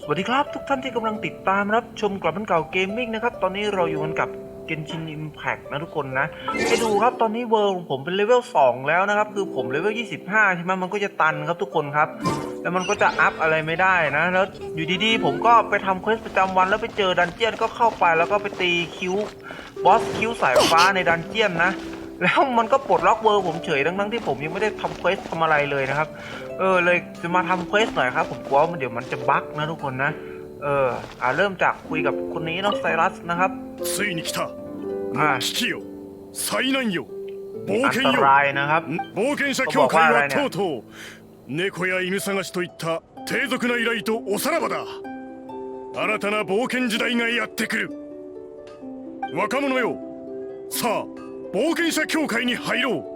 สวัสดีครับทุกท่านที่กำลังติดตามรับชมกลับมันเก่าเกมมิ่งนะครับ ตอนนี้เราอยู่กันกับ Genshin Impact นะทุกคนนะให้ดูครับตอนนี้เวิร์ผมเป็นเลเวล2แล้วนะครับ คือผมเลเวล25 ใช่ไหมมันก็จะตันครับทุกคนครับ แล้วมันก็จะอัพอะไรไม่ได้นะ แล้วอยู่ดีๆ ผมก็ไปทำเควสประจำวันแล้วไปเจอดันเจียนก็เข้าไปแล้วก็ไปตีคิวบอสคิวสายฟ้าในดันเจียนนะแล้วมันก็ปลดล็อกเวอร์ผมเฉยทั้งๆที่ผมยังไม่ได้ทำเควสทำอะไรเลยนะครับ เออเลยจะมาทำเควสหน่อยครับ ผมกลัวว่ามันเดี๋ยวมันจะบั๊กนะทุกคนนะ เอออ่าเริ่มจากคุยกับคนนี้เนาะไซรัสนะครับ ついに来たはい危機よ災難よ冒 อัน 険 ต よ รายนะครับ ん冒険者協会はとうとう猫や犬探しといった低俗な依頼とおさらばだ新たな冒険時代がやってくる若者よさあ冒険者協会に入ろう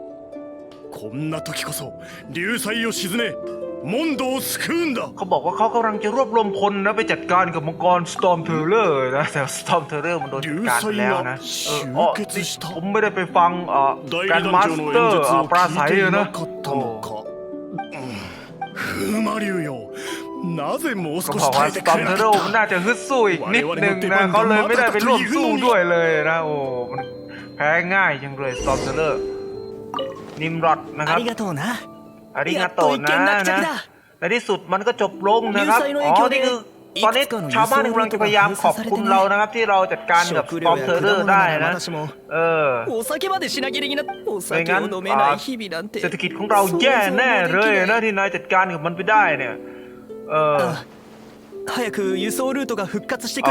こんな時こそ流祭を鎮めモンドを救うんだ เขาบอกว่าเขากำลังจะรวบรวมพลนะไปจัดการกับมังกร Storm Terror นะแต่ Storm Terror มันโดนจัดการไปแล้วนะเอออ๋อนี่ผมไม่ได้ไปฟังเอ่อ 大 การ 団 มา 長 ส の เตอ 演 ร์ 説を ปราศั 聞 ย いてい นะ なかったのか風魔流よなぜもう เขา 少 บ し อกว่า 耐えて ส く ตอม れ เท な อร์ か มัน っ น่าจะฮึดสู้อีกนิดนึงนะเขาเลยไม่ได้ไปร่วมสู้ด้วยเลยนะ โอ้มันแพ้ง่ายจังเลยสตอมเทอร์ นิมรอดนะครับอาริกาโตนะอาริกาโตนะนะในที่สุดมันก็จบลงนะครับอ๋อนี่คือตอนนี้ชาวบ้านกำลังจะพยายามขอบคุณเรานะครับ ที่เราจัดการกับคอมเทอร์เรอร์ได้นะเออไม่งั้นเศรษฐกิจของเราแย่แน่เลยนะที่นายจัดการกับมันไปได้เนี่ยเออเ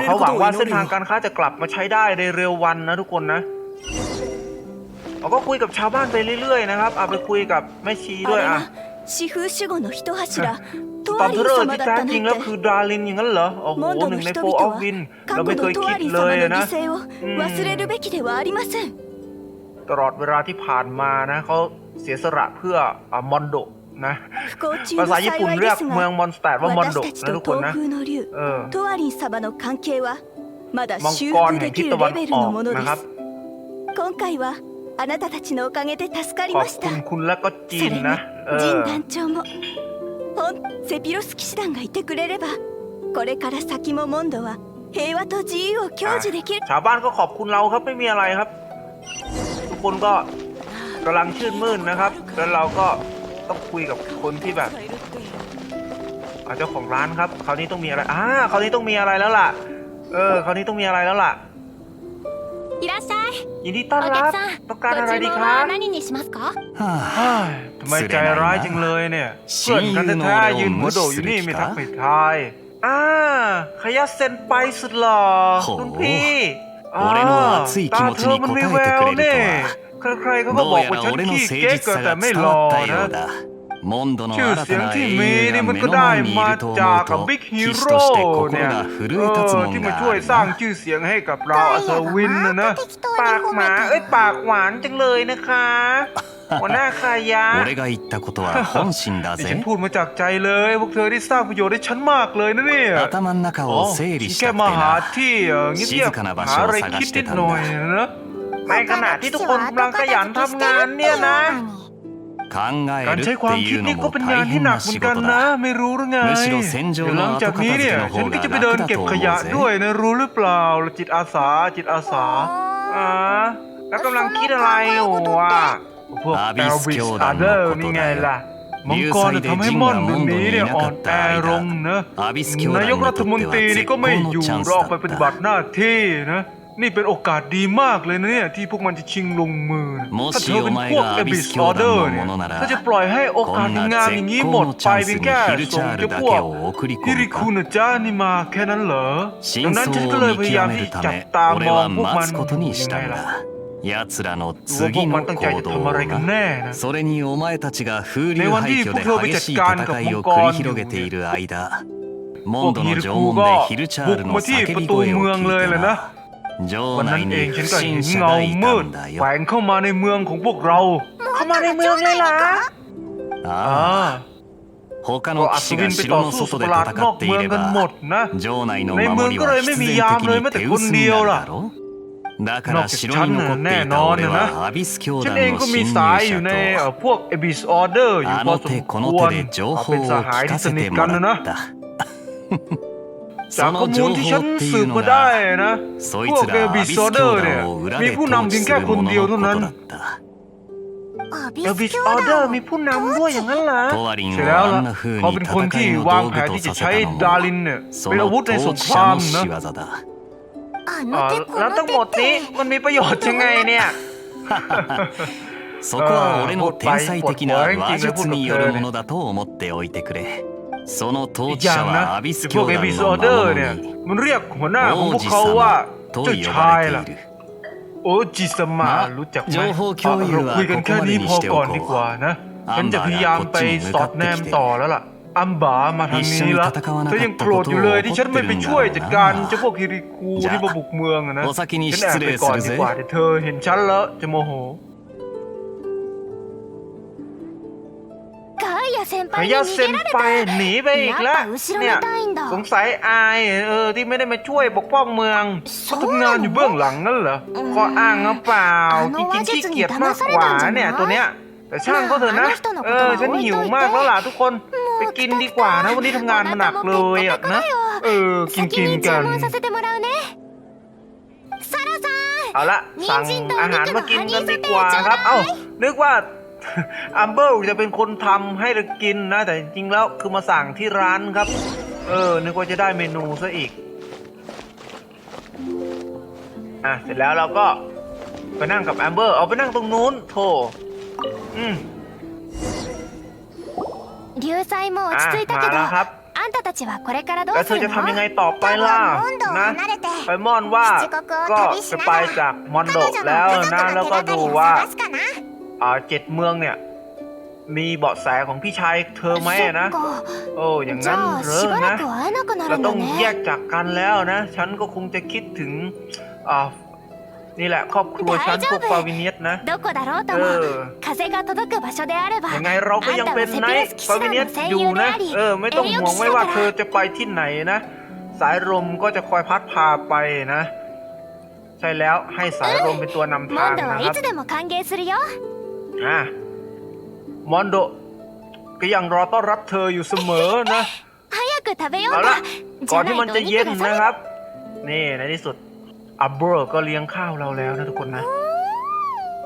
ขาหวังว่าเส้นทางการค้าจะกลับมาใช้ได้ในเร็ววันนะทุกคนนะ เราก็คุยกับชาวบ้านไปเรื่อยๆนะครับเอาไปคุยกับแม่ชี あ ด้วย れ อ่ะ は四風守護の一柱 ส ト ตอ ワ ม リ เท ン อร์เรอร์ 様 ที่ だっ แท้ た จริง な แล้ว んて คือดารินอย่างนั้นเหรอโอ้โห モン ห ド นึ่ の งใน 人 โฟ 々 ออฟ は วิน 過 เรา 去 ไม่เค の ย ト คิ ワ ด リン เลย 様の นะ 犠牲を忘れるべきではありません ตลอดเวลาที่ผ่านมานะเขาเสียสละเพื่ออ่ะมอนโดนะ 不幸中 ภา の ษาญี่ปุ่น 幸い เรี で ยก す เมือง が มอนสแตดว่ามอนโด 私たち นะทุ と กคน 東 นะ 風の竜 เออ トワリン様の関係はまだ มัง 修 กร 復 แห่ง で ทิ き ศ る ตะวัน レベル ออ の ก もので นะครับ す今回は あなたたちのおかげで助かり ขอบ まし คุ た ณคุณและก็จี そ น れに นะ เอ ジ อ ン団長もほんセピロス騎士団がいてくれればこれから先もモンドは平和と自由を享受できる ชาวบ้านก็ขอบคุณเราครับไม่มีอะไรครับ ทุกคนก็กำลังชื่นมื่นนะครับ แล้วเราก็ต้องคุยกับคนที่แบบอ่าเจ้าของร้านครับ คราวนี้ต้องมีอะไรอ่าคราวนี้ต้องมีอะไรแล้วล่ะ เออ คราวนี้ต้องมีอะไรแล้วล่ะ いらっしゃい ยินดีต้อน お รับ 客さん ต้องการอะไร ご注 ดี 文 คะ は何にしますかはあ เฮ้ยทำไมใจร้ายจังเลยเนี่ยเพื่อนกันแท้ๆยืนหัวโดดอยู่นี่ไม่ทักไม่ทายอ่าขยัสเซนไปสุดหล่อ โห รุ่นพี่อ่า 俺の熱い気持ちに応えてくれるとは ตาเธอมันมีแววนี่ใครๆเขาก็ ど บ う อก や ว่า ら ฉัน 俺の ขี้ 誠 เก๊ก 実さ แต่ が ไม่ 伝 หล่อ わったよ นะ うだ ชื่อเสียงที่มีนี่มันก็ได้มาจากกับบิ๊กฮีโร่เนี่ยที่มาช่วยสร้างชื่อเสียงให้กับเราอัศวินนะนะปากหมาเอ้ยปากหวานจังเลยนะคะหัวหน้าคายะฉันพูดมาจากใจเลยพวกเธอได้สร้างประโยชน์ให้ฉันมากเลยนะเนี่ยแค่มาหาที่เงียบๆหาอะไรคิดนิดหน่อยนะในขณะที่ทุกคนกำลังขยันทำงานเนี่ยนะ การใช้ความคิดนี่ก็เป็นงานที่หนักเหมือนกันนะ ไม่รู้หรือไงหลังจากนี้เนี่ยฉันก็จะไปเดินเก็บขยะด้วยนะรู้หรือเปล่าจิตอาสาจิตอาสาอ่าแล้วกำลังคิดอะไรอยู่วะพวกแอลวิสอาเดอร์นี่ไงล่ะมังกรจะทำให้ม่อนตรงนี้เนี่ยอ่อนแอลงนะนายกรัฐมนตรีนี่ก็ไม่อยู่รอกไปปฏิบัติหน้าที่นะ นี่เป็นโอกาสดีมากเลยนะเนี่ยที่พวกมันจะชิงลงมือนะ もし ถ้าเธอเป็นพวก お前が เอบิส アビス ออเดอร์ 教団の เนี่ย ものなら ถ้าจะปล่อยให้โอกาส こん ทำ な งานอย่างนี้ 絶 หม 好 ด の ไป チャンス เพียง に แค่ ヒルチ ส่ง ャール เจ้า だ พว け ก を送り ฮิ 込 ริ む คุ か นะจ้านี่มาแค่นั้นเหรอ 真 ดังนั้นฉันก็ 相 เลย を พ 見 ยายาม 極め ที่ るた จับ め ตาม 俺 อง は พวกมัน 待つことにし ยัง た ไง ん ล่ะ だ奴らの ดูว่าพว 次 กมัน の ตั้งใจ 行 จะ 動 ทำอะไรกัน が แน่นะ それにお前たちが風流廃墟で激しい戦いを繰り広げている間モンドの城門でヒルチャールの叫び声を聞いてな วัน 城 นั้น 内 เอง に ฉัน 不 ก็เห็น 審者 เงา がい มื た ด んだ แฝ よ งเข้ามาในเมืองของพวกเรา เข้ามาในเมืองเลยล่ะ あ อ่า あ他 ก็ の อัศ 騎士 วิ が นไป 城 ต่อ の สู้ 外 สัต で ว์ประหลาดน 戦 อก ってい เมือง れ กันหม ば ดนะ 城内の ในเมือง 守り ก็เลย は ไม่ 必 มี 然 ยาม 的 เลย に แม้แต่ 手 คน 薄に เดียว なる ล่ะ だろ だから城に残っていた俺はアビス教 ฉัน 団 เอง の ก็มี 侵 สายอ 入 ยู่ใน 者 เอ่อ と พวก Abyss Order อยู่ あ พอ の สม 手こ ค の วร 手で情 เอา 報 เป็น を สหาย 聞 ที่ か ส せ นิท て กัน も นะ ら นะ った จาก そ ข้อ の มูล 情 ที่ 報 ฉัน ってい สื う บ の มาได้ が นะ そい พว つ ก らア Abyss ビス教 Order เนี่ย 団を裏 มี で ผู้ 統 นำเพียง 治す แค่ る คน 者 เดียว のこ เท่านั้น とだった アビ Abyss ス教 Order มี 団 ผู้นำด้วยอย่างนั้นเหรอ トワリン ใช่ を แล้ว あ ล่ะ んな風 เขา に เป็นคน 戦 ที่ いの วาง 道 แผ 具 น と ที่จะ させ ใช้ たの ดา も รินเนี่ย そ เป็นอาวุธ の ใน 統 สง 治 คราม 者の นะ 仕業だあ เอ่อ の手こ แล้วทั้ の งหมด 手 นี้ って มันมีประโยชน์ยังไงเนี่ย そこは俺の天才的な話術によるものだと思っておいてくれ その อี 統 ก 治 อย่า 者 งนะ はアビス พว 教 ก 団 Abyss の魔 Order เนี่ย 物に มันเรียกหัวหน้าของพ 王 วก 子 เขาว่า 様と เจ้า 呼 ชาย ば ล่ะ れている โอจิสมา まあ รู้จักไหม 情報共有は เราคุยกันแค่นี้พอก่อนดีกว่านะ ア ฉัน ン จะ バ พ ー ยายา が ม こっ ไป ちに ส 向 อ か ด っ แน て ม きて ต่อแล้วล่ะ อัมบามาทางนี้ละ 一緒に戦わなかった เธอยังโกรธอยู่เลยที่ฉันไม่ไปช่วยจัดการเจ้าพวกฮิริคู じゃあ ที่มาบุกเมืองอะนะ お先に ฉันแอบ 失 ไป 礼 ก่ す อน る ดี ぜ กว่าเดี๋ยวเธอเห็นฉันแล้วจะโมโห ยะเซนไปหนีไปอีกแล้วเนี่ยสงสัยอายเออที่ไม่ได้มาช่วยปกป้องเมืองเขาทำงานอยู่เบื้องหลังนั่นเหรอขออ้างหรือเปล่าจริงๆขี้เกียจมากกว่าเนี่ยตัวเนี้ยแต่ช่างก็เถอะนะ เออ ฉันหิวมากแล้วล่ะทุกคน ไปกินดีกว่านะ วันนี้ทำงานมาหนักเลยอะนะ เออ กินกินกันเอาละสั่งอาหารมากินกันดีกว่าครับ เอ้า นึกว่า อัมเบิลจะเป็นคนทำให้เรากินนะ แต่จริงๆแล้วคือมาสั่งที่ร้านครับ เออ นึกว่าจะได้เมนูซะอีก อ่ะ เสร็จแล้วเราก็ไปนั่งกับแอมเบอร์ เอาไปนั่งตรงนู้นโถอืม 流祭も落ち着いたけど อ่ะมาแล้วครับ あんたたちはこれからど แล้ว う เธ す อ る จะ の ทำยังไงต่อไปล่ะ モンドを นะ 離れて ไปมอนว่า 七国を ก็ 旅し จะ な ไป がら จากมอนโด 彼女 แล้ว の家族 นะ の แล้ว 手 ก็ がか ดู りを ว่า 探すかな ่าเจ็ดเมืองเนี่ย มีเบาะแสของพี่ชายเธอไหมนะ โอ้อย่างนั้นเหรอนะเราต้องแยกจากกันแล้วนะ ฉันก็คงจะคิดถึงอ่านี่แหละครอบครัวฉันพวกฟาวิเนียสนะเออยังไงเราก็ยังเป็นไนท์ฟาวิเนียสอยู่นะ เออ ไม่ต้องห่วงไม่ว่าเธอจะไปที่ไหนนะ สายลมก็จะคอยพัดพาไปนะ ใช่แล้วให้สายลมเป็นตัวนำทางนะครับ อะมอนโดก็ยังรอต้อนรับเธออยู่เสมอนะเอาละก่อนที่มันจะเย็นนะครับ นี่ในที่สุดอับเบิลก็เลี้ยงข้าวเราแล้วนะทุกคนนะ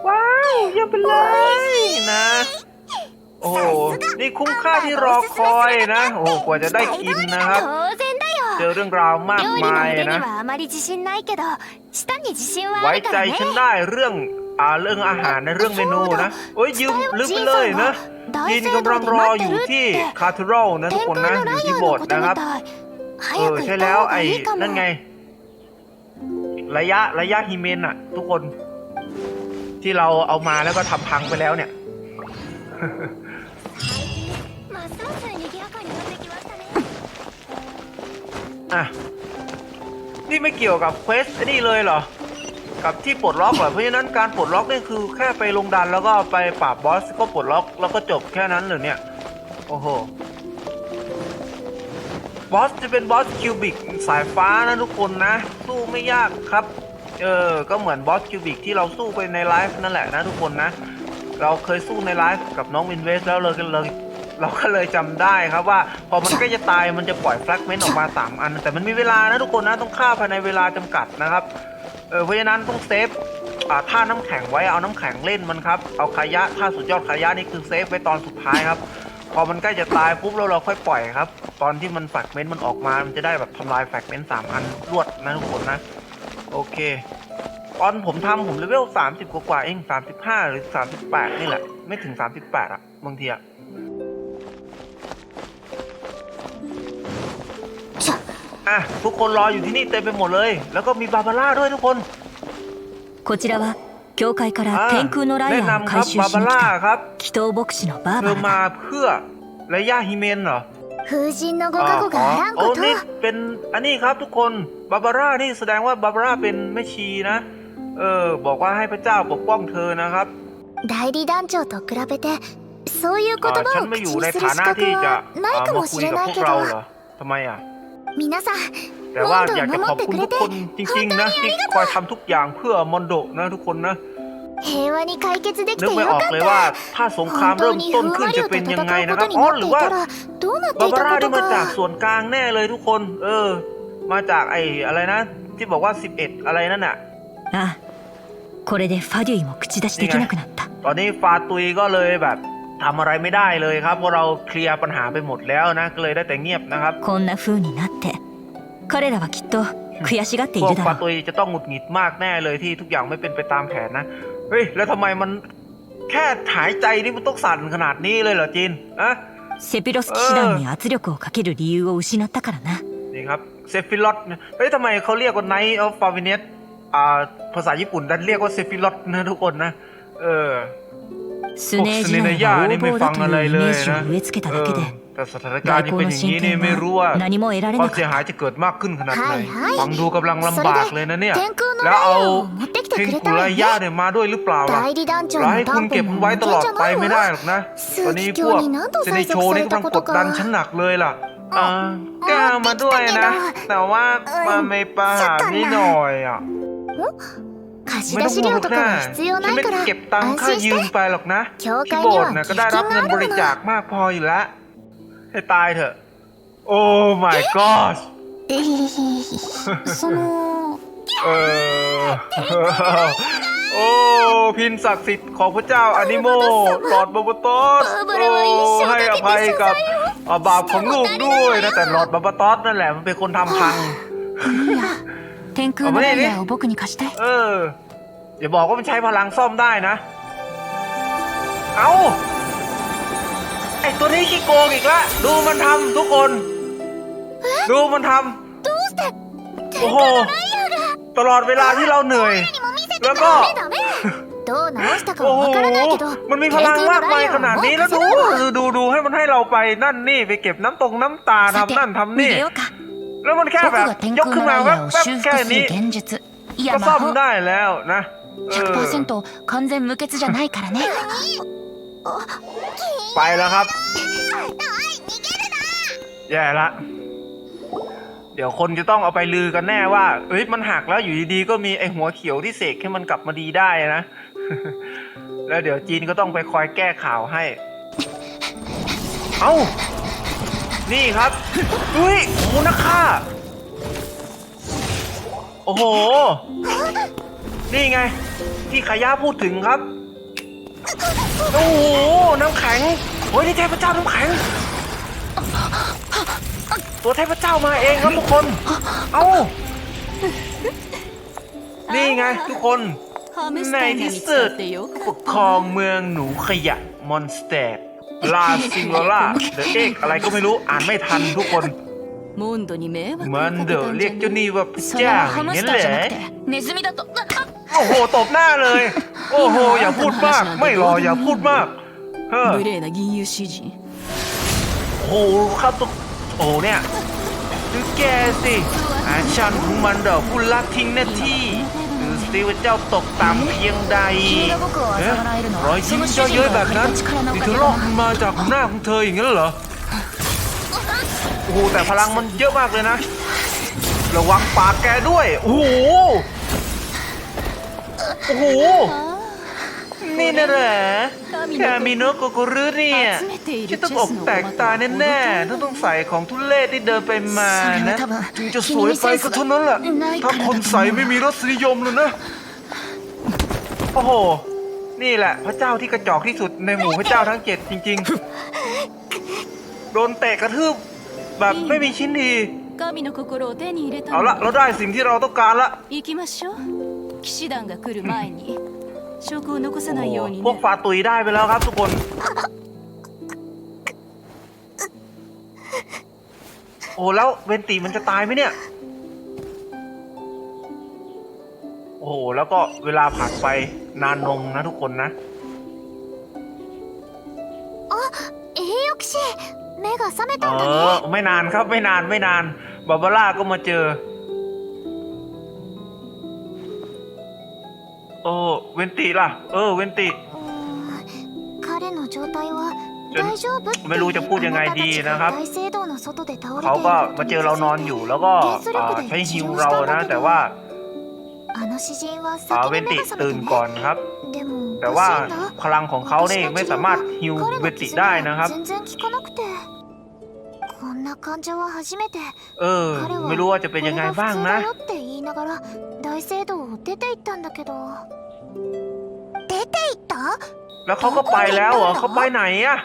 ว้าวยังเป็นเลยนะ โอ้นี่คุ้มค่าที่รอคอยนะ โอ้กว่าจะได้กินนะครับ เจอเรื่องราวมากมายนะ ไว้ใจฉันได้เรื่อง อ่าเรื่องอาหารในเรื่องเมนูนะโอ้ยยืมลืมไปเลยนะยินกำลังรออยู่ที่คาทรัลนะทุกคนนะอยู่ที่บสนะครับเออใช่แล้วไอ้นั่นไง ระยะระยะฮีเมนอะทุกคน ที่เราเอามาแล้วก็ทำพังไปแล้วเนี่ยอะนี่ไม่เกี่ยวกับเควสนี่เลยเหรอ กับที่ปลดล็อกเหรอเพราะฉะนั้นการปลดล็อกนี่คือแค่ไปลงดันแล้วก็ไปปราบบอสก็ปลดล็อกแล้วก็จบแค่นั้นเหรอเนี่ย โอ้โหบอสจะเป็นบอสคิวบิกสายฟ้านะทุกคนนะ สู้ไม่ยากครับเออก็เหมือนบอสคิวบิกที่เราสู้ไปในไลฟ์นั่นแหละนะทุกคนนะ เราเคยสู้ในไลฟ์กับน้องวินเวสแล้วเลยก็เลยเราก็เลยจำได้ครับว่า พอมันใกล้จะตายมันจะปล่อยแฟลกเมนต์ออกมา 3 อัน แต่มันมีเวลานะทุกคนนะต้องฆ่าภายในเวลาจำกัดนะครับ ออเพราะฉะนั้นต้องเซฟอ่าท่าน้ำแข็งไว้เอาน้ำแข็งเล่นมันครับเอาขายะท่าสุดยอดขายะนี่คือเซฟไว้ตอนสุดท้ายครับ พอมันใกล้จะตายปุ๊บแล้วเราค่อยปล่อยครับ ตอนที่มันแฟกเมนต์มันออกมามันจะได้แบบทำลายแฟกเมนต์สามอันรวดนะทุกคนนะโอเค ตอนผมทำผมเลเวลสามสิบกว่าเองสามสิบห้าหรือสามสิบแปดนี่แหละ ไม่ถึงสามสิบแปดอะบางทีอะ อ่ะ ทุกคนรออยู่ที่นี่เต็มไปหมดเลย แล้วก็มีบาบาร่าด้วยทุกคน こちらは教会か อ่า ら天空のライ แนะ アーを นำครับ 回収 บา し บา に来 ร่า た ครับ 祈祷牧師のバ เธ ー อ バ มา ラだ เพื่อระยะฮิเมนเหรอ 風神のご อ๋อ 加護があらん โอ้ こと นี่เป็นอันนี้ครับทุกคนบาบาร่านี่แสดงว่าบาบาร่าเป็นแม่ชีนะ เออ บอกว่าให้พระเจ้าปกป้องเธอนะครับ 代理団長と比べてそういう言 อ่า 葉 ฉัน を มา 口 อยู่ に ใน する ฐา 資 นะ 格 ที่จะ はない อ่า か มา も คุ し ย れ กับ ない พว け กเราเหร ど อทำไมอ่ะ 皆さん แต่ว่าอยากจะขอบคุณทุกคนจริง ๆ นะ ที่คอยทำทุกอย่างเพื่อมอนโดนะทุกคนนะ 平和に解決でき นึก て ไม่ よ ออก かっ เลยว่า た ถ้าสงคราม 本 เริ่ 当 ม に ต้น ふん ขึ้น わり จะ を เป็น 戦 ยังไง う นะ こ ครับ とに อ๋อ なっ ห て รื い อว่า たらどうなって บาย い บา た ร่า こと นี่มาจาก か ส่วนกลางแน่เลยทุกคน เออ มาจากไอ้อะไรนะ ที่บอกว่า 11 อะไรนั่นน่ะ ああこれでファデュイも口出しできなくなった ตอนนี้ฟาตุยก็เลยแบบ ทำอะไรไม่ได้เลยครับเพราะเราเคลียร์ปัญหาไปหมดแล้วนะ ก็เลยได้แต่เงียบนะครับ こんな風になって彼らはきっと悔しがってい พว る ก だ ฟา ろう ตุยจะต้องหงุดหงิดมากแน่เลยที่ทุกอย่างไม่เป็นไปตามแผนนะ เฮ้ย แล้วทำไมมันแค่หายใจนี่มันต้องสั่นขนาดนี้เลยเหรอจินอะ セピロス騎士団に圧力をかける理由を失ったからな นี่ครับเซฟิลอตเนี่ยเฮ้ยทำไมเขาเรียกว่าไนท์ออฟฟาวิเนสอ่าภาษาญี่ปุ่นดันเรียกว่าเซฟิลอตนะทุกคนนะ เออ スネージ内が横暴だというイメージを植え付けただけ เอ で อแต่สถานการณ์ 外 นี้ 交 เป็น の อย่างนี้ 進 นี่ 展 ไม่รู้ว่า は何も得られ ความ なか เสีย っ หายจะเกิดมากขึ้นขนาดไหน はいはい ฟังดูกำลังลำบากเลยนะเนี่ย 天空の แล้ว ラ เอา イアを持ってきて เทง くれ กุ た ไร わ ย่า ね เนี่ยมาด้วยหรือเปล่าล่ะ 代理団長 เรา の ให้คุ 担 ณเก็บ 保 มัน も ไว้ 無 ต 限 ลอด じゃ ไป ない ไม่ได้ わ หรอกนะ 枢 ตอนนี้ 機 พวก 卿に何度 เซเน 催 โช 促さ นี่ れ กำลั た ง こ ก と ดดัน か ฉันหนักเลยล่ะอ่าแกเอามาด้วยนะ แต่ว่ามาไม่ปาหานี่หน่อยอ่ะ 貸し ไม่ 出 ต้อง し ห่วง 料 หรอก とか นะ は必要 ฉั なんい ไม่ から เก็บตัง 安 ค่า 心し ยืม て ไปหรอกนะ 教 ที่ 会 โบ に สถ์ は นะก็ 寄 ได้ 付 รับ 金 เงิน があ บ る ริ も จาค の มากพออยู่แล้ว ให้ตายเถอะ โอ้ my god えへへその เออ โอ้ พินศักดิ์สิทธิ์ของพระเจ้าอนิโมหลอดบาบาตอส บาบาราは一生 ให้อภัยกับอ่าบาปของลูกด้วยนะ แต่หลอดบาบาตอสนั่นแหละมันเป็นคนทำพัง 天空のライアーを僕に貸して เออ อย่าบอกว่ามันใช้พลังซ่อมได้นะ เอาไอตัวนี้ขี้โกงอีกละดูมันทำทุกคน ดูมันทำโอ้โห ตลอดเวลาที่เราเหนื่อย แล้วก็ ダメどう直したか โอ้ は โห わからないけど มันมีพลังมากมายขนาดนี้แล้วดูดูดูดูให้มันให้เราไปนั่นนี่ไปเก็บน้ำตรงน้ำตา さて ทำนั่นทำ 逃 นี่ げようか แล้วมันแค่ 僕 แบบ が天 ยก 空 ขึ้น の มา ラ แว イ บ アーを แวบ 修 แค่ 復す นี้ る現実いや ก็ 魔 ซ่อม 法 ได้แล้วนะเออ 100%完全無欠じゃないからね ไปแล้วครับ แย่ละ เดี๋ยวคนจะต้องเอาไปลือกันแน่ว่า เอ้ยมันหักแล้วอยู่ดีๆก็มีไอหัวเขียวที่เสกให้มันกลับมาดีได้นะ แล้วเดี๋ยวจีนก็ต้องไปคอยแก้ข่าวให้ เอ้า นี่ครับอุ้ยโอ้โหนักฆ่า โอ้โห นี่ไง ที่ขายาพูดถึงครับ โอ้โห น้ำแข็งโอ้ยนี่เทพเจ้าน้ำแข็ง ตัวเทพเจ้ามาเองครับทุกคน เอ้า นี่ไงทุกคน ในที่สุดปกครองเมืองหนูขยะมอนสเตร์ ลาซิงโ l ล่าเดอะเอกอะไรก็ไม่รู้อ่านไม่ทันทุกคน モンドに迷惑 มั を น か เด け อะ たん เรี じ ย ゃ ก ね เจ้านี่ว่าพระ それ เจ้า は อ ハ ย่าง ム นี้ ス แห ターじゃ ละ なくてネズミだとああ โอ้โห ตบหน้าเลย โอ้โห อย่าพูดมาก ไม่รออย่าพูดมาก เฮ้อ 無礼な銀融詩人 โอ้โหครับทุกโอ้เนี่ยดูแกสิอาชันของมันเดอกผู้ละทิ้งหน้าที่ดู ตีว่าเจ้าตกต่ำเพียงใดเฮ้รอยยิ้มเยอะแบบนั้นนี่เธอลอกมาจากหน้าของเธออย่างนั้นเหรอโอ้โหแต่พลังมันเยอะมากเลยนะ ระวังปากแกด้วย โอ้โหโอ้โห นี่นะเหรอคามิโนะโกโกรุเนี่ยจะต้องอกแตกตาแน่ๆต้งต้องใส่ของทุเลศที่เดินไปมานะจึงจะสวยไปก็เท่านั้นแหละถ้าคนใส่ไม่มีรสนิยมเลยนะ โอ้โห นี่แหละ พระเจ้าที่กระจอกที่สุดในหมู่พระเจ้าทั้งเจ็ดจริง ๆ โดนเตะกระทืบแบบไม่มีชิ้นดีเอาละเราได้สิ่งที่เราต้องการละ 行きましょう騎士団が来る前に証拠を残さないように พวก ね ฟาตุยได้ไปแล้วครับทุกคน โอ้แล้วเวนตีมันจะตายไหมเนี่ย โอ้โห แล้วก็เวลาผ่านไปนานนมนะทุกคนนะ 栄養騎士目が覚め เอ たんだ อ ね ไม่นานครับไม่นานไม่นาน บาบาร่าก็มาเจอ โอ้เวนติล่ะ เออ เวนติ 彼の状態は จน 大丈夫って ไม่รู้จะพูดยังไงดีนะครับ 大聖堂の外で倒れている เขาก็มาเจอเรานอนอยู่แล้วก็อ่าใช้ฮิวเรานะ แต่ว่า あの詩人は อ่า 先 เว に น 目 ติ が覚め ตื่ て น ね ก่อนครับ でも แต่ お ว่า かしいんだ พลังของเขาเนี่ยไม่สามารถฮิว 彼 เว の นติ 傷 ได้ が นะครับ 全然効かなくてこんな患者は初めて เออ 彼は ไม่รู้ว่าจะเป็นยังไงบ้างนะ これが普通だよって言いながら大聖堂を出て行ったんだけど出て行った แล้วเขาก็ไปแล้วเหรอเขาไปไหนอะ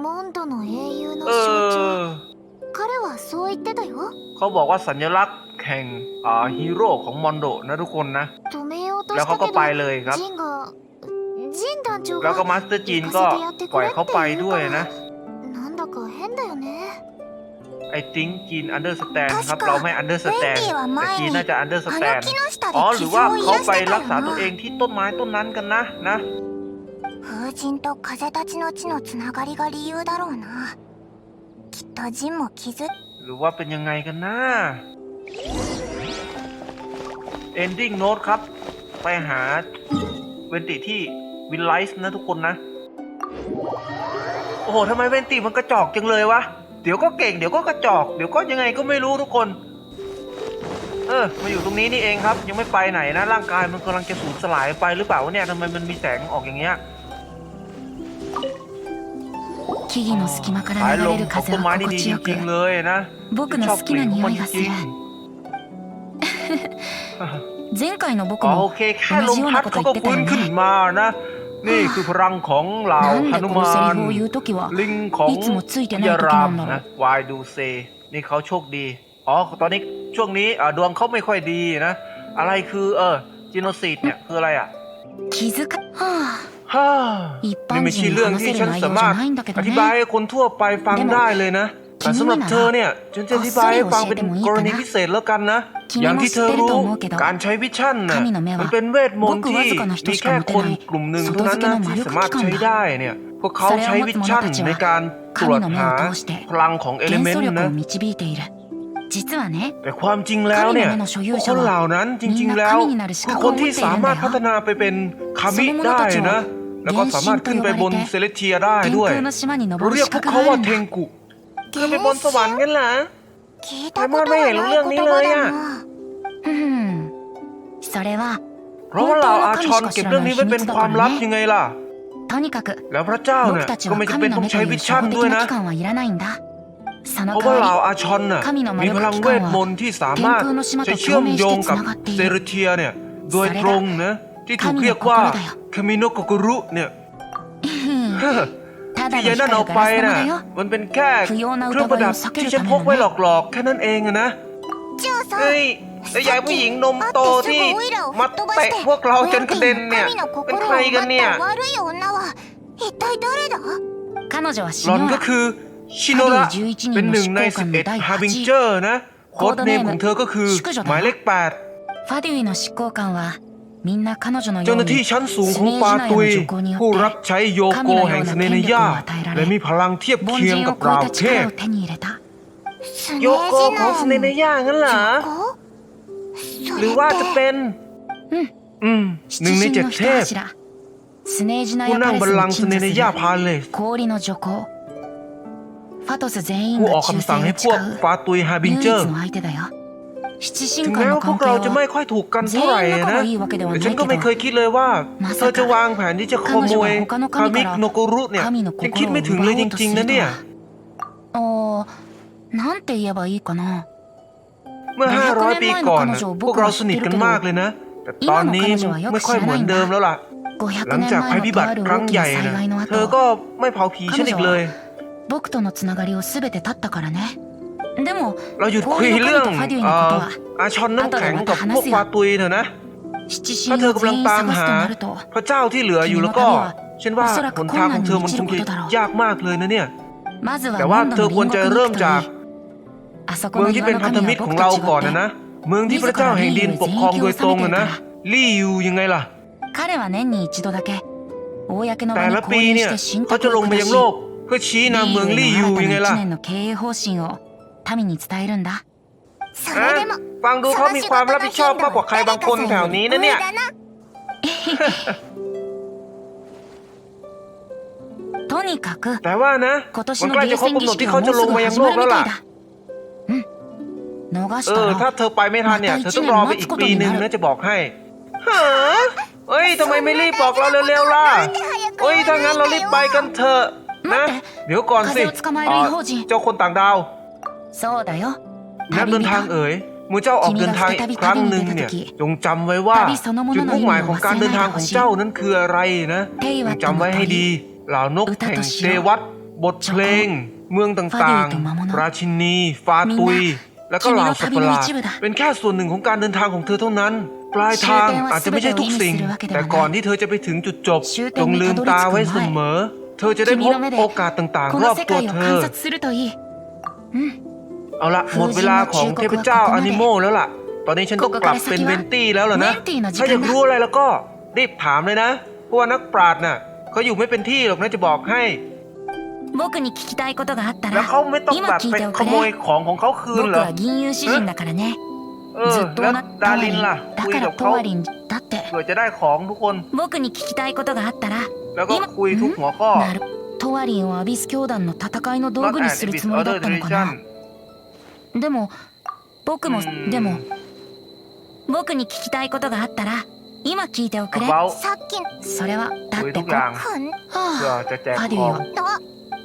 モンドの英雄の เอ 象徴 อ 彼はそう言ってたよ เขาบอกว่าสัญลักษณ์แห่งอ่าฮีโร่ของมอนโดนะทุกคนนะ 止めようと แล้ว し เขา た ก็ けど ไปเลยครับ ジンがジン団長 แล้วก็ が มาสเตอร์จีนก็ปล่อยเขาไปด้วยนะ なんだか変だよね ไอ้ติงจีนอันเดอร์สแตนครับ 確か เราไม่อันเดอร์สแตน ウェンディは แต่ 前 จีน に น่าจะอันเดอร์ส あ แตน の木の下で อ๋อหรือ 傷 ว่า を癒 เขา し ไป てた รักษา よ ตัวเอ な งที่ต้นไม้ต้นนั้นกันนะนะ 風神と風たちの地のつながりが理由だろうなきっとジンも傷 หรือว่าเป็นยังไงกันนะ ending note ครับ ไปหาเวนติที่วินไลซ์นะทุกคนนะ โอ้โหทำไมเวนติมันกระจอกจังเลยวะ เ ดี๋ยวก็เก่งเดี๋ยวก็กระจอก เดี๋ยวก็ยังไงก็ไม่รู้ทุกคน เออ มาอยู่ตรงนี้นี่เองครับ ยังไม่ไปไหนนะ ร่างกายมันกำลังจะสูญสลายไปหรือเปล่าวะเนี่ยทำไมมันมีแสงออกอย่างเงี้ย 木々の隙間か สาย ら ล 流 ม れる ของ 風 ต้นไม้ は นี่ 心 ดี 地 จ よく ริงๆเลยนะ 僕の好きな匂いがする ชอบกลิ่นของมันจริง 前回の僕 อ๋อโอ も เคแค่ลมพัดเขาก็ฟื้ นี่คือพลังของเหล่าฮนุมานลิงของยารามนะวายดูเซ นี่เขาโชคดี อ๋อ ตอนนี้ช่วงนี้ดวงเขาไม่ค่อยดีนะ อะไรคือเออจินโนซีดเนี่ยคืออะไรอะฮ่านี่ไม่ใช่เรื่องที่ฉันสามารถอธิบายให้คนทั่วไปฟังได้เลยนะแต่สำหรับเธอเนี่ยฉันจะอธิบายให้ฟังเป็นกรณีพิเศษแล้วกันนะ อย่างที่เธอรู้การใช้วิชั่นนะมันเป็นเวทมนต์ที่มีแค่คนกลุ่มหนึ่งเท่านั้นที่สามารถใช้ได้เนี่ยพวกเขาใช้วิชั่นในการตรวจหาพลังของเอลิเมนต์นะแต่ความจริงแล้วเนี่ยคนเหล่านั้นจริง ๆ แล้วคือคนที่สามารถพัฒนาไปเป็นคามิได้นะ แล้วก็สามารถขึ้นไปบนเซเลเทียได้ด้วย เรียกพวกเขาว่าเทงกุขึ้นไปบนสวรรค์กันเหรอ 聞いたことがない言葉だなうんそれは เพราะว่าเราอาชอนเก็บเรื่องนี้ไว้เป็นความลับยังไงล่ะ とにかく แล้วพระเจ้า 僕 เนี่ย たち ก็ は ไม่จำ 神 เป็น の ต้อง 目と ใช้ いう วิ 初 ชั่น 歩 ด้วย 的な นะ 機関はいらないんだそ เพ の ราะ 代 ว่า わ เหล่า り อาชอนน่ะ 神の魔 มี 力 พลัง 機 เวท 関 ม は นต์ที่สามารถ 天空の島と จะเชื่อมโยงกับ 共鳴してつながっている เซรเทียเนี่ย โดยตรงนะ ที่ถูกเรียกว่าคามิโนโกกุรุเนี่ย ただ ที่ の ยายนั่น 光 เอา る ไป ガラス น่ะ 玉だよ มันเป็นแค่ 不要な เครื่องประดับ 疑いを避ける ที่ฉัน ため พกไว้ のね หลอกๆ แค่นั้นเองอะนะ じゃあさ เฮ้ยแล้วยายผู้หญิงนมโตที่มาเตะพวกเราจนกระเด็นเนี่ย เป็นใครกันเนี่ย 悪い女は一体誰だ彼女はシ หลอน ノ ก็ ラ คือชิโนระเป็นหนึ่งใน 11 ฮาบิงเจอร์นะ โค้ดเนมของเธอก็คือ หมายเลข ファデュイの執行官はみんな彼女の 8 よ เจ้าหน้าที่ชั้นสูงของปาตุย ผู้รับใช้โยโกแห่งสเนเนยาและมีพลังเทียบเคียงกับราวเทพโยโกของสเนเนยางั้นเหรอ หรือว่าจะเป็นนึ่งในเจ็ดเทพผู้นั่งบัลลังก์สนเนยพาเลสผู้ออกคำสั่งให้พวกฟาตุยฮาบิงเจอ ถึงแม้ว่าพวกเราจะไม่ค่อยถูกกันเท่าไหร่นะฉันก็ไม่เคยคิดเลยว่าเธอจะวางแผนที่จะขโมยคามิโนกรุเนี่ยฉันคิดไม่ถึงเลยจริงๆนะเนี่ยเมื่อ 500 ปีก่อน พวกเราสนิทกันมากเลยนะ แต่ตอนนี้ไม่ค่อยเหมือนเดิมแล้วล่ะ หลังจากภัยพิบัติครั้งใหญ่เธอก็ไม่เผาผีฉันอีกเลย เราหยุดคุยเรื่องอ่าชอนน้ำแข็งกับพวกวาตุยเถอะนะถ้าเธอกำลังตามหา พระเจ้าที่เหลืออยู่แล้วก็ฉันว่าหนทางของเธอมันคงยากมากเลยนะเนี่ย แต่ว่าเธอควรจะเริ่มจาก เมืองที่เป็นพันธมิตรของเราก่อนนะนะเมืองที่พระเจ้าแห่งดินปกครองโดยตรงนะลี่ยูยังไงล่ะแต่ละปีเนี่ยเขาจะลงไปยังโลกเพื่อชี้นำเมืองลี่ยูยังไงล่ะ ウェの新たな一年の経営方針を民に伝えるんだそ ฮะ れでも ฟังดูเขามีความรับผิดชอบมากกว่าใครบางคนแถวนี้นะเนี่ย 上だなとに にかく แต่ว่านะ 今 มัน 年 ใกล้ の จะ 厳 ครบ 選 กำ 儀 หนด 式 ที่ が เขา も จะ う ล す ง ぐ มายัง 始 โล ま ก る แล้ み ว た ล่ะ いだうん逃し เอ た อ ら ถ้าเธอไปไม่ทันเนี่ย เธอต้องรอไปอีกปีหนึ่งนะจะบอกให้ฮะเอ้ยทำไมไม่รีบบอกเราเร็วๆล่ะเอ้ยถ้างั้นเรารีบไปกันเถอะนะ เดี๋ยวก่อนสิ 風を捕まえる異邦人 เจ้าคนต่างดาว そうだよ นักเดินทางเอ๋ยเมื่อเจ้าออกเดินทางอีกครั้งหนึ่งเนี่ย จงจำไว้ว่า จุดมุ่งหมายของการเดินทางของเจ้านั้นคืออะไรนะจงจำไว้ให้ดี เหล่านกแห่งเทวัตบทเพลง เมืองต่างๆ ราชินี ฟาตุย แล้วก็เหล่าสัตว์ประหลาดเป็นแค่ส่วนหนึ่งของการเดินทางของเธอเท่านั้น ปลายทางอาจจะไม่ใช่ทุกสิ่ง แต่ก่อนที่เธอจะไปถึงจุดจบจงลืมตาไว้เสมอ เธอจะได้พบโอกาสต่างๆ こ รอ の บ 世 ตัว 界を เธ 観 อ 察するといい เอาละหมดเวลาของเทพเจ้าอนิโมแล้วล่ะ ตอนนี้ฉันต้องกลับเป็นเวนตี้แล้วล่ะนะ เวนตี้の時間だ ถ้าอยากรู้อะไรแล้วก็รีบถามเลยนะ เพราะว่านักปราชญ์น่ะเขาอยู่ไม่เป็นที่หรอกนะจะบอกให้ 僕に聞きたいことがあった แล้ว ら เขาไม่ต้อง 今 แบบ 聞い ไป てお ข く โมย れ ของของเขาคืน 僕 เหรอ は銀融詩人だからね เออ ずっと แล้ว 同じ ดารินล่ะ だ คุย から กับ ト เขา ワリンだって เผื่อจะได้ของทุกคน 僕に聞きたいことがあったら แล้วก็คุยทุกหัวข้อ なるトワリンをアビス教団の戦いの道 Not 具に an する Abyss つもりだ Order ったのか Tradition な でも僕もでも僕に聞きたいことがあったら今聞いておくれ。さっきそれはだってこはあファデュよ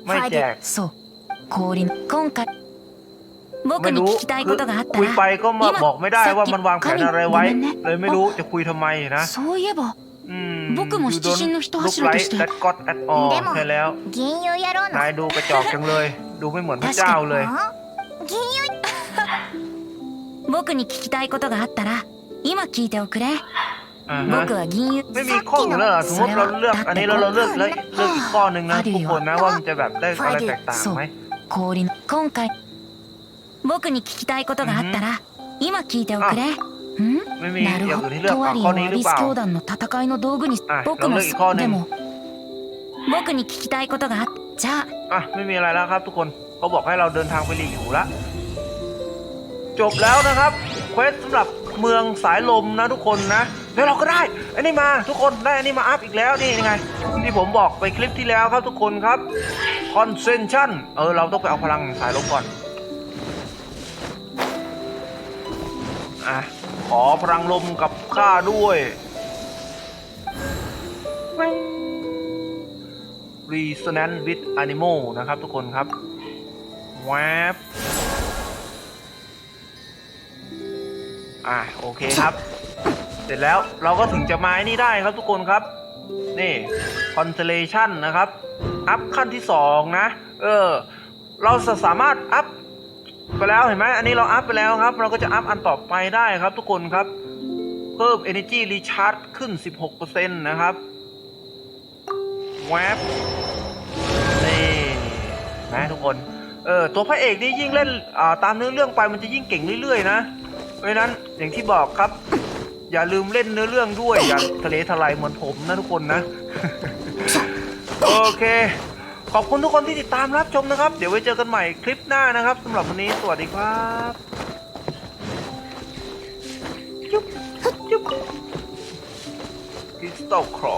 ファデュそう。氷今回僕に聞きたいことがあったら今さっき神ごめんね。あそういえば僕も七神の人柱として。でも銀融野郎の。確かにดูกระจอกจังเลย ดูไม่เหมือนพระเจ้าเลย ん銀融僕に聞きたいことがあったら今聞いておくれ อ่าฮะ 僕は銀融 ไม่มีข้ออื่นแล้วเหรอสมมติเราเลือกอันนี้แล้วเราเลือกแล้วเลือกอีกข้อหนึ่งนะทุกคนนะว่ามันจะแบบได้อะไรแตกต่างไหม 氷の今回僕に聞きたいことがあったら今聞いておくれん ไม่มี なる อย่าง ほ อื่น ど ที่เลือก トワ อ่ะ リン ข้อ を นี้ ア หรือ ビ เป ス ล่า 教団の戦いの道具にあ僕もเราเลือกอีกข้อหนึ่ง でも僕に聞きたいことがあっじゃあ กคนเขาบอกให้เราเดินทางไปรีอยู่ละ จบแล้วนะครับเควสสำหรับเมืองสายลมนะทุกคนนะ แล้วเราก็ได้ อันนี้มาทุกคนได้อันนี้มาอัพอีกแล้วนี่ยังไง ที่ผมบอกไปคลิปที่แล้วครับทุกคนครับคอนเซนชั่นเออเราต้องไปเอาพลังสายลมก่อนอะขอพลังลมกับข้าด้วย Resonance with Animal นะครับทุกคนครับ แวบอะโอเคครับ เสร็จแล้วเราก็ถึงจะไม้นี่ได้ครับทุกคนครับ นี่ Constellation นะครับ อัพขั้นที่สองนะ เออ เราจะสามารถอัพไปแล้วเห็นไหมอันนี้เราอัพไปแล้วครับ เราก็จะอัพอันต่อไปได้ครับทุกคนครับ เพิ่ม Energy Recharge ขึ้น 16%นะครับแวบนี่นะทุกคน เออตัวพระเอกนี่ยิ่งเล่นอ่าตามเนื้อเรื่องไปมันจะยิ่งเก่งเรื่อยๆนะเพราะฉะนั้นอย่างที่บอกครับ อย่าลืมเล่นเนื้อเรื่องด้วยอย่าทะเลทลายเหมือนผมนะทุกคนนะ โอเค ขอบคุณทุกคนที่ติดตามรับชมนะครับ เดี๋ยวไว้เจอกันใหม่คลิปหน้านะครับสำหรับวันนี้สวัสดีครับจุ๊บจุ๊บคริสตัลครอ